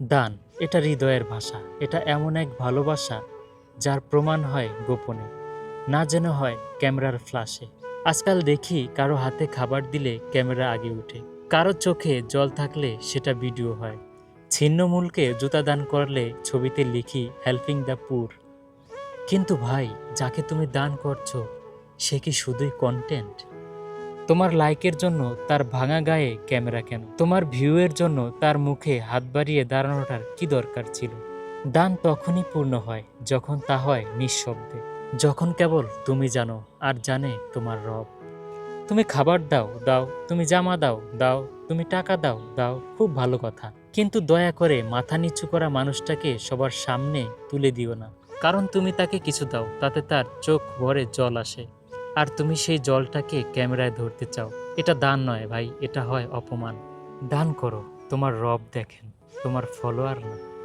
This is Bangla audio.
দান, এটা হৃদয়ের ভাষা, এটা এমন এক ভালোবাসা যার প্রমাণ হয় গোপনে। না যেন হয় ক্যামেরার ফ্ল্যাশে। আজকাল দেখি কারও হাতে খাবার দিলে ক্যামেরা আগে উঠে। কারও চোখে জল থাকলে সেটা ভিডিও হয়। ছিন্নমূলকে জুতা দান করলে ছবিতে লিখি হেল্পিং দ্য পুর কিন্তু ভাই, যাকে তুমি দান করছ, সে কি শুধুই কন্টেন্ট তোমার লাইকের জন্য তার ভাঙা গায়ে ক্যামেরা কেন? তোমার ভিউয়ের জন্য তার মুখে হাত বাড়িয়ে দাঁড়ানোটার কি দরকার ছিল? দান তখনই পূর্ণ হয় যখন তা হয় নিঃশব্দে। যখন কেবল তুমি জানো আর জানে তোমার রব। তুমি খাবার দাও দাও। তুমি জামা দাও দাও। তুমি টাকা দাও দাও। খুব ভালো কথা। কিন্তু দয়া করে মাথা নিচু করা মানুষটাকে সবার সামনে তুলে দিও না। কারণ তুমি তাকে কিছু দাও, তাতে তার চোখ ভরে জল আসে। আর তুমি সেই জলটাকে ক্যামেরায় ধরতে চাও। এটা দান নয় ভাই, এটা হয় অপমান। দান করো, তোমার রব দেখেন, তোমার ফলোয়ার না।